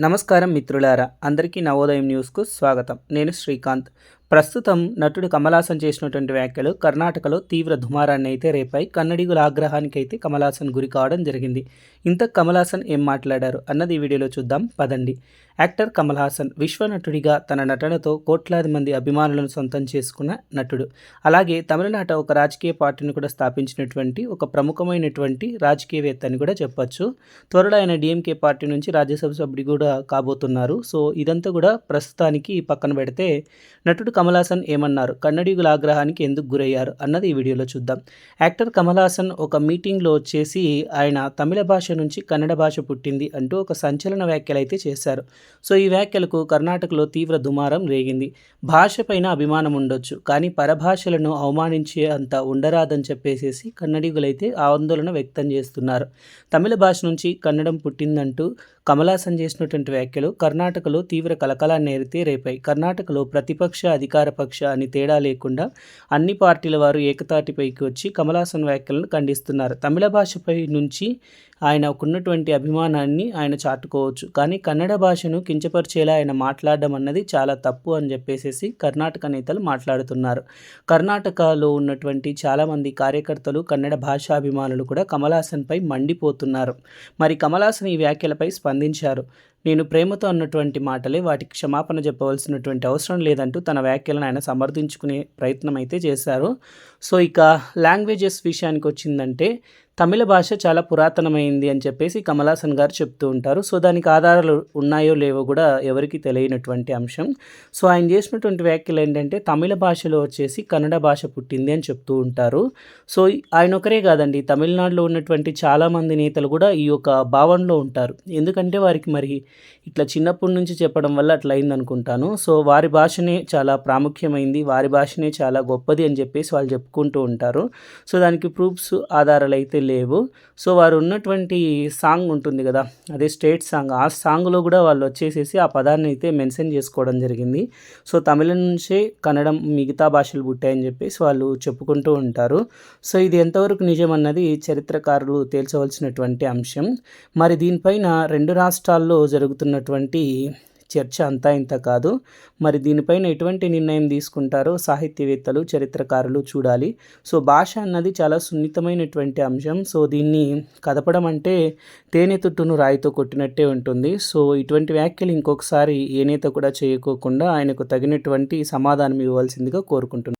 నమస్కారం మిత్రులారా అందరికీ నవోదయం న్యూస్కు స్వాగతం. నేను శ్రీకాంత్. ప్రస్తుతం నటుడు కమలాసన్ చేసినటువంటి వ్యాఖ్యలు కర్ణాటకలో తీవ్ర దుమారాన్ని అయితే రేపై కన్నడిగుల ఆగ్రహానికి అయితే కమలాసన్ గురి కావడం జరిగింది. ఇంత కమలాసన్ ఏం మాట్లాడారు అన్నది ఈ వీడియోలో చూద్దాం. పదండి. యాక్టర్ కమల్ హాసన్ విశ్వనటుడిగా తన నటనతో కోట్లాది మంది అభిమానులను సొంతం చేసుకున్న నటుడు. అలాగే తమిళనాట ఒక రాజకీయ పార్టీని కూడా స్థాపించినటువంటి ఒక ప్రముఖమైనటువంటి రాజకీయవేత్త అని కూడా చెప్పొచ్చు. త్వరలో ఆయన డిఎంకే పార్టీ నుంచి రాజ్యసభ సభ్యుడు కూడా కాబోతున్నారు. సో ఇదంతా కూడా ప్రస్తుతానికి పక్కన పెడితే నటుడు కమల్ హాసన్ ఏమన్నారు? కన్నడిగుల ఆగ్రహానికి ఎందుకు గురయ్యారు? అన్నది ఈ వీడియోలో చూద్దాం. యాక్టర్ కమల్ హాసన్ ఒక మీటింగ్లో వచ్చేసి ఆయన తమిళ భాష నుంచి కన్నడ భాష పుట్టింది అంటూ ఒక సంచలన వ్యాఖ్యలు అయితే చేశారు. సో ఈ వ్యాఖ్యలకు కర్ణాటకలో తీవ్ర దుమారం రేగింది. భాషపైన అభిమానం ఉండొచ్చు కానీ పరభాషలను అవమానించే అంత ఉండరాదని చెప్పేసేసి కన్నడిగులైతే ఆందోళన వ్యక్తం చేస్తున్నారు. తమిళ భాష నుంచి కన్నడం పుట్టిందంటూ కమలాసన్ చేసినటువంటి వ్యాఖ్యలు కర్ణాటకలో తీవ్ర కలకలాన్ని ఏరితే రేపాయి. కర్ణాటకలో ప్రతిపక్ష అధికార అధికార పక్ష అని తేడా లేకుండా అన్ని పార్టీల వారు ఏకతాటిపైకి వచ్చి కమలాసన్ వ్యాఖ్యలను ఖండిస్తున్నారు. తమిళ భాషపై నుంచి ఆయనకున్నటువంటి అభిమానాన్ని ఆయన చాటుకోవచ్చు. కానీ కన్నడ భాషను కించపరిచేలా ఆయన మాట్లాడడం అన్నది చాలా తప్పు అని చెప్పేసేసి కర్ణాటక నేతలు మాట్లాడుతున్నారు. కర్ణాటకలో ఉన్నటువంటి చాలామంది కార్యకర్తలు కన్నడ భాషాభిమానులు కూడా కమలాసన్పై మండిపోతున్నారు. మరి కమలాసన్ ఈ వ్యాఖ్యలపై స్పందించారు. నేను ప్రేమతో అన్నటువంటి మాటలే వాటికి క్షమాపణ చెప్పవలసినటువంటి అవసరం లేదంటూ తన వ్యాఖ్యలను ఆయన సమర్థించుకునే ప్రయత్నం అయితే చేశారు. సో ఇక లాంగ్వేజెస్ విషయానికి వచ్చిందంటే తమిళ భాష చాలా పురాతనమైంది అని చెప్పేసి కమలాసన్ గారు చెప్తూ ఉంటారు. సో దానికి ఆధారాలు ఉన్నాయో లేవో కూడా ఎవరికి తెలియనటువంటి అంశం. సో ఆయన చేసినటువంటి వ్యాఖ్యలు ఏంటంటే తమిళ భాషలో వచ్చేసి కన్నడ భాష పుట్టింది అని చెప్తూ ఉంటారు. సో ఆయన ఒకరే కాదండి. తమిళనాడులో ఉన్నటువంటి చాలామంది నేతలు కూడా ఈ యొక్క భావనలో ఉంటారు. ఎందుకంటే వారికి మరి ఇట్లా చిన్నప్పటి నుంచి చెప్పడం వల్ల అట్లా అయింది అనుకుంటాను సో వారి భాషనే చాలా ప్రాముఖ్యమైంది. వారి భాషనే చాలా గొప్పది అని చెప్పేసి వాళ్ళు చెప్పుకుంటూ ఉంటారు. సో దానికి ప్రూఫ్స్ ఆధారాలు అయితే లేవు. సో వారు ఉన్నటువంటి సాంగ్ ఉంటుంది కదా అదే స్టేట్ సాంగ్. ఆ సాంగ్లో కూడా వాళ్ళు వచ్చేసేసి ఆ పదాన్ని అయితే మెన్షన్ చేసుకోవడం జరిగింది. సో తమిళ నుంచే కన్నడం మిగతా భాషలు పుట్టాయని చెప్పేసి వాళ్ళు చెప్పుకుంటూ ఉంటారు. సో ఇది ఎంతవరకు నిజం అన్నది చరిత్రకారులు తేల్చవలసినటువంటి అంశం. మరి దీనిపైన రెండు రాష్ట్రాల్లో జరుగుతున్నటువంటి చర్చ అంతా ఇంత కాదు. మరి దీనిపైన ఎటువంటి నిర్ణయం తీసుకుంటారో సాహిత్యవేత్తలు చరిత్రకారులు చూడాలి. సో భాష అన్నది చాలా సున్నితమైనటువంటి అంశం. సో దీన్ని కదపడం అంటే తేనె తుట్టును రాయితో కొట్టినట్టే ఉంటుంది. సో ఇటువంటి వ్యాఖ్యలు ఇంకొకసారి ఏ నేత కూడా చేయకోకుండా ఆయనకు తగినటువంటి సమాధానం ఇవ్వాల్సిందిగా కోరుకుంటున్నాను.